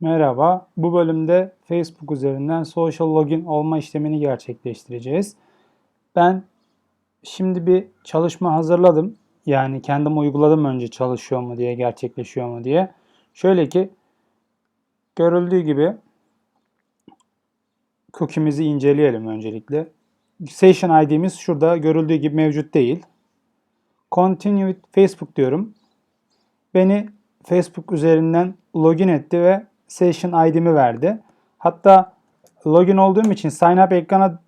Merhaba, bu bölümde Facebook üzerinden social login olma işlemini gerçekleştireceğiz. Ben şimdi bir çalışma hazırladım. Yani kendim uyguladım önce çalışıyor mu diye, gerçekleşiyor mu diye. Şöyle ki, görüldüğü gibi cookie'mizi inceleyelim öncelikle. Session ID'miz şurada görüldüğü gibi mevcut değil. Continue with Facebook diyorum. Beni Facebook üzerinden login etti ve session ID'mi verdi. Hatta login olduğum için sign up ekrana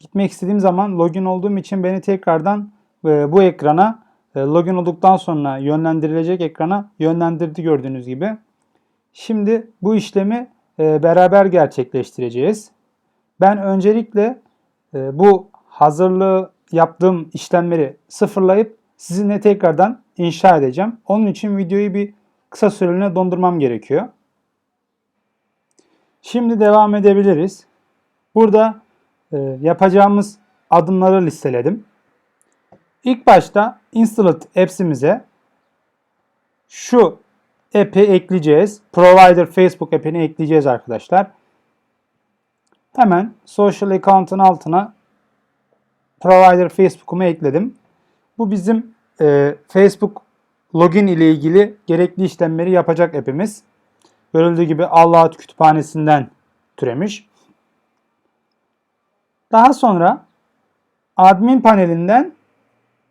gitmek istediğim zaman login olduğum için beni tekrardan e, bu ekrana e, login olduktan sonra yönlendirilecek ekrana yönlendirdi gördüğünüz gibi. Şimdi bu işlemi e, beraber gerçekleştireceğiz. Ben öncelikle bu hazırlığı yaptığım işlemleri sıfırlayıp sizinle tekrardan inşa edeceğim. Onun için videoyu bir kısa süreliğine dondurmam gerekiyor. Şimdi devam edebiliriz. Burada e, yapacağımız adımları listeledim. İlk başta Installed Apps'imize şu app'i ekleyeceğiz. Provider Facebook app'ini ekleyeceğiz arkadaşlar. Hemen Social Account'ın altına Provider Facebook'umu ekledim. Bu bizim e, Facebook login ile ilgili gerekli işlemleri yapacak app'imiz. Görüldüğü gibi Allah'at kütüphanesinden türemiş. Daha sonra admin panelinden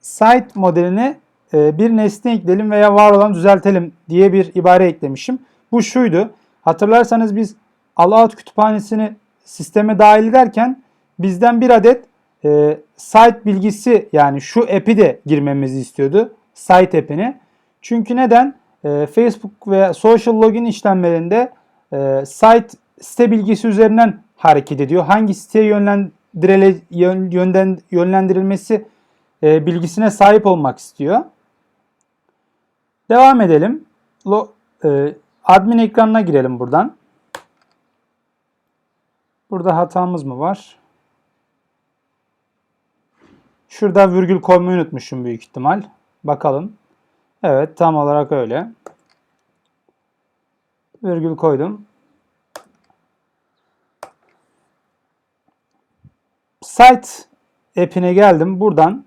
site modeline e, bir nesne ekleyelim veya var olan düzeltelim diye bir ibare eklemişim. Bu şuydu. Hatırlarsanız biz Allah'at kütüphanesini sisteme dahil ederken bizden bir adet e, site bilgisi yani şu app'i de girmemizi istiyordu. Site app'ini. Çünkü neden? E, Facebook ve social login işlemlerinde e, site site bilgisi üzerinden hareket ediyor. Hangi siteye yönlendirile, yönden, yönlendirilmesi e, bilgisine sahip olmak istiyor. Devam edelim. E, admin ekranına girelim buradan. Burada hatamız mı var? Şurada virgül koymayı unutmuşum büyük ihtimal. Bakalım. Evet tam olarak öyle. Virgül koydum. Site app'ine geldim. Buradan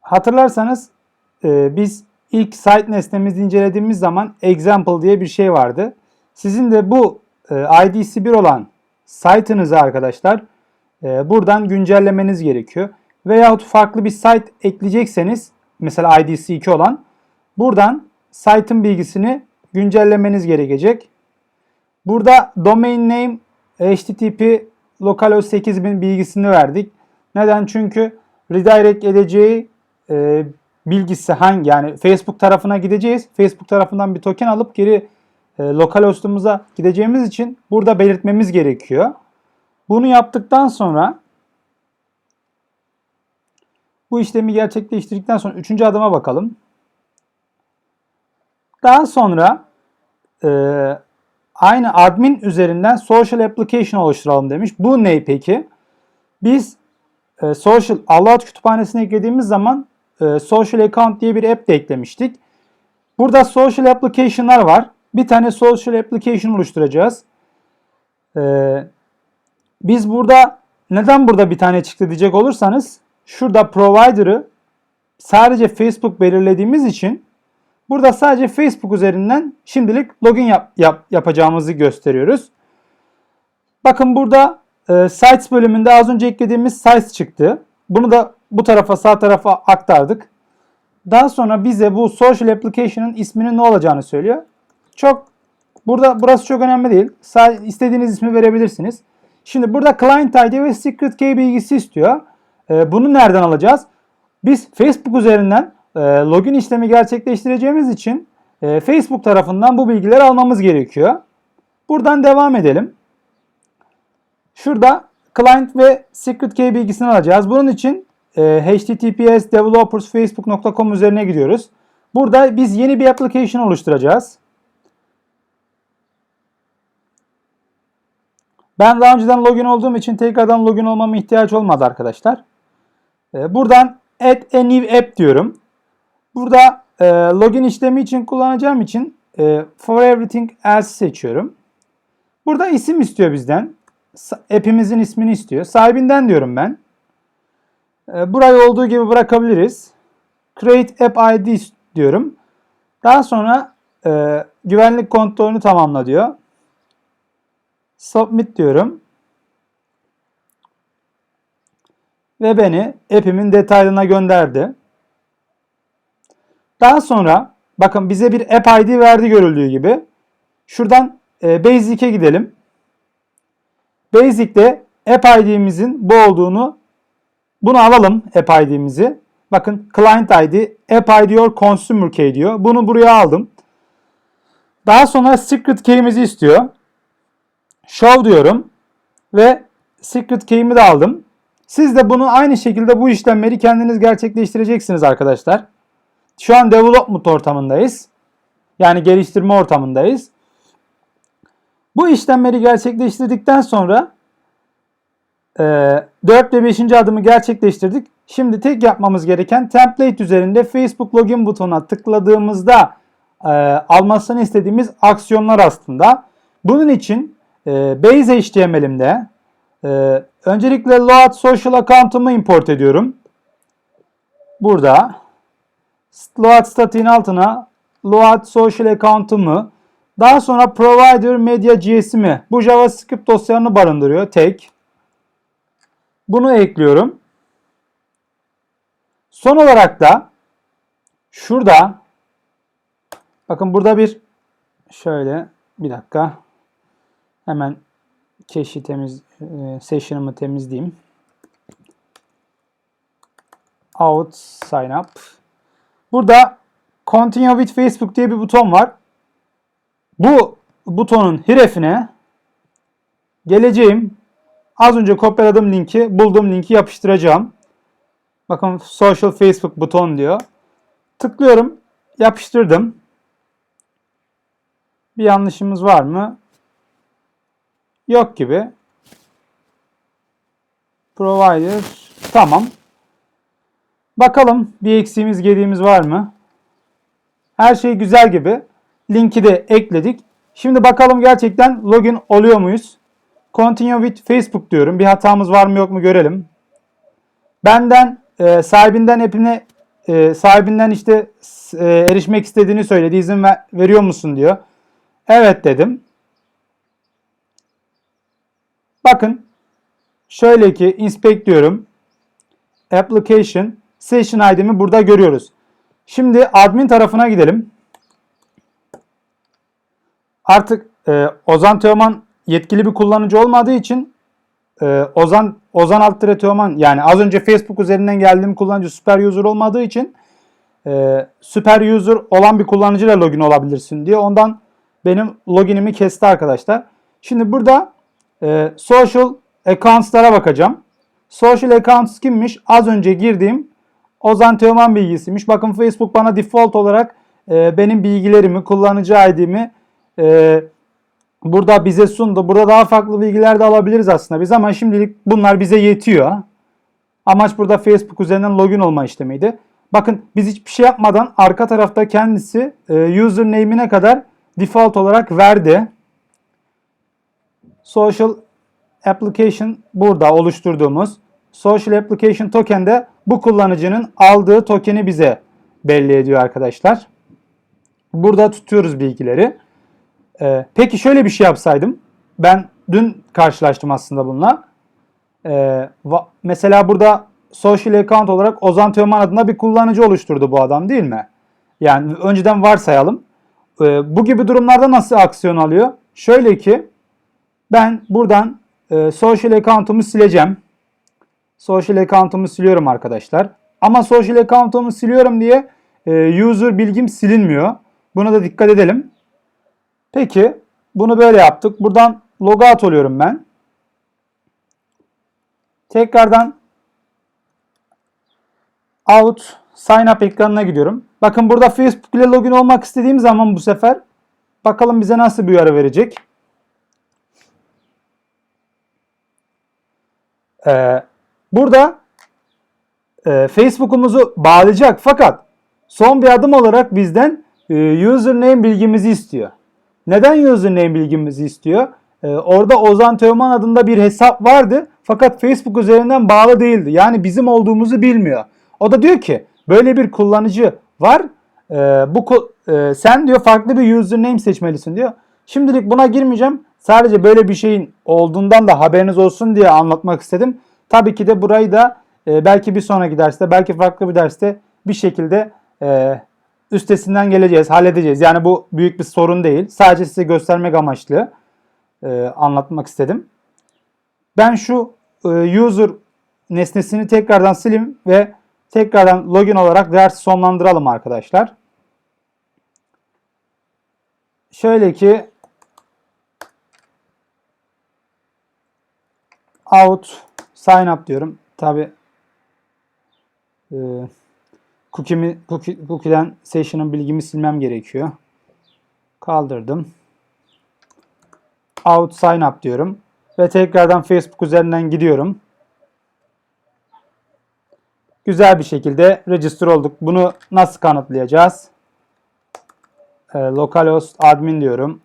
hatırlarsanız e, biz ilk site nesnemizi incelediğimiz zaman example diye bir şey vardı. Sizin de bu e, ID'si 1 olan site'ınızı arkadaşlar e, buradan güncellemeniz gerekiyor. Veyahut farklı bir site ekleyecekseniz mesela ID'si 2 olan buradan site'ın bilgisini güncellemeniz gerekecek. Burada domain name http localhost 8000 bilgisini verdik. Neden? Çünkü redirect edeceği e, bilgisi hangi yani Facebook tarafına gideceğiz. Facebook tarafından bir token alıp geri e, localhost'umuza gideceğimiz için burada belirtmemiz gerekiyor. Bunu yaptıktan sonra bu işlemi gerçekleştirdikten sonra üçüncü adıma bakalım. Daha sonra e, aynı admin üzerinden social application oluşturalım demiş. Bu ne peki? Biz e, social Allah'at kütüphanesine eklediğimiz zaman e, social account diye bir app de eklemiştik. Burada social application'lar var. Bir tane social application oluşturacağız. E, biz burada neden burada bir tane çıktı diyecek olursanız şurada provider'ı sadece Facebook belirlediğimiz için burada sadece Facebook üzerinden şimdilik login yap, yap, yapacağımızı gösteriyoruz. Bakın burada e, Sites bölümünde az önce eklediğimiz Sites çıktı. Bunu da bu tarafa sağ tarafa aktardık. Daha sonra bize bu Social Application'ın isminin ne olacağını söylüyor. Çok burada burası çok önemli değil. Sadece istediğiniz ismi verebilirsiniz. Şimdi burada Client ID ve Secret Key bilgisi istiyor. E, bunu nereden alacağız? Biz Facebook üzerinden e, login işlemi gerçekleştireceğimiz için e, Facebook tarafından bu bilgileri almamız gerekiyor. Buradan devam edelim. Şurada client ve secret key bilgisini alacağız. Bunun için e, https developersfacebook.com üzerine gidiyoruz. Burada biz yeni bir application oluşturacağız. Ben daha önceden login olduğum için tekrardan login olmama ihtiyaç olmadı arkadaşlar. E, buradan add a new app diyorum. Burada e, login işlemi için kullanacağım için e, for everything else seçiyorum. Burada isim istiyor bizden. App'imizin ismini istiyor. Sahibinden diyorum ben. E, burayı olduğu gibi bırakabiliriz. Create App ID diyorum. Daha sonra e, güvenlik kontrolünü tamamla diyor. Submit diyorum. Ve beni app'imin detaylarına gönderdi. Daha sonra bakın bize bir app ID verdi görüldüğü gibi. Şuradan e, Basic'e gidelim. Basic'te app ID'mizin bu olduğunu bunu alalım app ID'mizi. Bakın client ID, app ID or consumer key diyor. Bunu buraya aldım. Daha sonra secret key'imizi istiyor. Show diyorum ve secret key'imi de aldım. Siz de bunu aynı şekilde bu işlemleri kendiniz gerçekleştireceksiniz arkadaşlar. Şu an development ortamındayız. Yani geliştirme ortamındayız. Bu işlemleri gerçekleştirdikten sonra e, 4 ve 5. adımı gerçekleştirdik. Şimdi tek yapmamız gereken template üzerinde Facebook login butonuna tıkladığımızda e, almasını istediğimiz aksiyonlar aslında. Bunun için e, Base HTML'imde e, öncelikle load social account'umu import ediyorum. Burada load statiğin altına load social account'umu daha sonra provider media GS'imi bu JavaScript dosyalarını barındırıyor tek. Bunu ekliyorum. Son olarak da şurada bakın burada bir şöyle bir dakika hemen cache'i temiz e, session'ımı temizleyeyim. Out sign up. Burada continue with Facebook diye bir buton var. Bu butonun hirefine geleceğim. Az önce kopyaladığım linki, bulduğum linki yapıştıracağım. Bakın social Facebook buton diyor. Tıklıyorum. Yapıştırdım. Bir yanlışımız var mı? Yok gibi. Provider. Tamam. Bakalım bir eksiğimiz gediğimiz var mı? Her şey güzel gibi. Linki de ekledik. Şimdi bakalım gerçekten login oluyor muyuz? Continue with Facebook diyorum. Bir hatamız var mı yok mu görelim. Benden e, sahibinden app'ine e, sahibinden işte e, erişmek istediğini söyledi. İzin ver, veriyor musun diyor. Evet dedim. Bakın şöyle ki inspect diyorum. Application session ID'mi burada görüyoruz. Şimdi admin tarafına gidelim. Artık e, Ozan Teoman yetkili bir kullanıcı olmadığı için e, Ozan Ozan Altıre Teoman yani az önce Facebook üzerinden geldiğim kullanıcı süper user olmadığı için e, süper user olan bir kullanıcıyla login olabilirsin diye ondan benim loginimi kesti arkadaşlar. Şimdi burada e, social accounts'lara bakacağım. Social accounts kimmiş? Az önce girdiğim Ozan Teoman bilgisiymiş. Bakın Facebook bana default olarak e, benim bilgilerimi, kullanıcı ID'mi e, burada bize sundu. Burada daha farklı bilgiler de alabiliriz aslında biz ama şimdilik bunlar bize yetiyor. Amaç burada Facebook üzerinden login olma işlemiydi. Bakın biz hiçbir şey yapmadan arka tarafta kendisi e, username'ine kadar default olarak verdi. Social Application burada oluşturduğumuz Social Application Token de bu kullanıcının aldığı tokeni bize belli ediyor arkadaşlar. Burada tutuyoruz bilgileri. Ee, peki şöyle bir şey yapsaydım. Ben dün karşılaştım aslında bununla. Ee, mesela burada social account olarak Ozan Teoman adında bir kullanıcı oluşturdu bu adam değil mi? Yani önceden varsayalım. Ee, bu gibi durumlarda nasıl aksiyon alıyor? Şöyle ki ben buradan e, social account'umu sileceğim. Social account'umu siliyorum arkadaşlar. Ama social account'umu siliyorum diye e, user bilgim silinmiyor. Buna da dikkat edelim. Peki bunu böyle yaptık. Buradan logout oluyorum ben. Tekrardan out sign up ekranına gidiyorum. Bakın burada Facebook ile login olmak istediğim zaman bu sefer bakalım bize nasıl bir uyarı verecek. Ee, burada e, Facebook'umuzu bağlayacak fakat son bir adım olarak bizden e, username bilgimizi istiyor. Neden username bilgimizi istiyor? E, orada Ozan Teoman adında bir hesap vardı fakat Facebook üzerinden bağlı değildi. Yani bizim olduğumuzu bilmiyor. O da diyor ki böyle bir kullanıcı var. E, bu e, sen diyor farklı bir username seçmelisin diyor. Şimdilik buna girmeyeceğim. Sadece böyle bir şeyin olduğundan da haberiniz olsun diye anlatmak istedim. Tabii ki de burayı da e, belki bir sonraki derste, belki farklı bir derste bir şekilde e, üstesinden geleceğiz, halledeceğiz. Yani bu büyük bir sorun değil. Sadece size göstermek amaçlı e, anlatmak istedim. Ben şu e, user nesnesini tekrardan sileyim ve tekrardan login olarak dersi sonlandıralım arkadaşlar. Şöyle ki out sign up diyorum. Tabi e, cookie'mi, cookie, cookie'den session'ın bilgimi silmem gerekiyor. Kaldırdım. Out sign up diyorum. Ve tekrardan Facebook üzerinden gidiyorum. Güzel bir şekilde register olduk. Bunu nasıl kanıtlayacağız? E, localhost admin diyorum.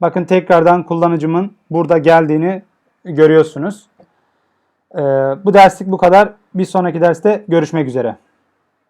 Bakın tekrardan kullanıcımın burada geldiğini görüyorsunuz. Ee, bu derslik bu kadar. Bir sonraki derste görüşmek üzere.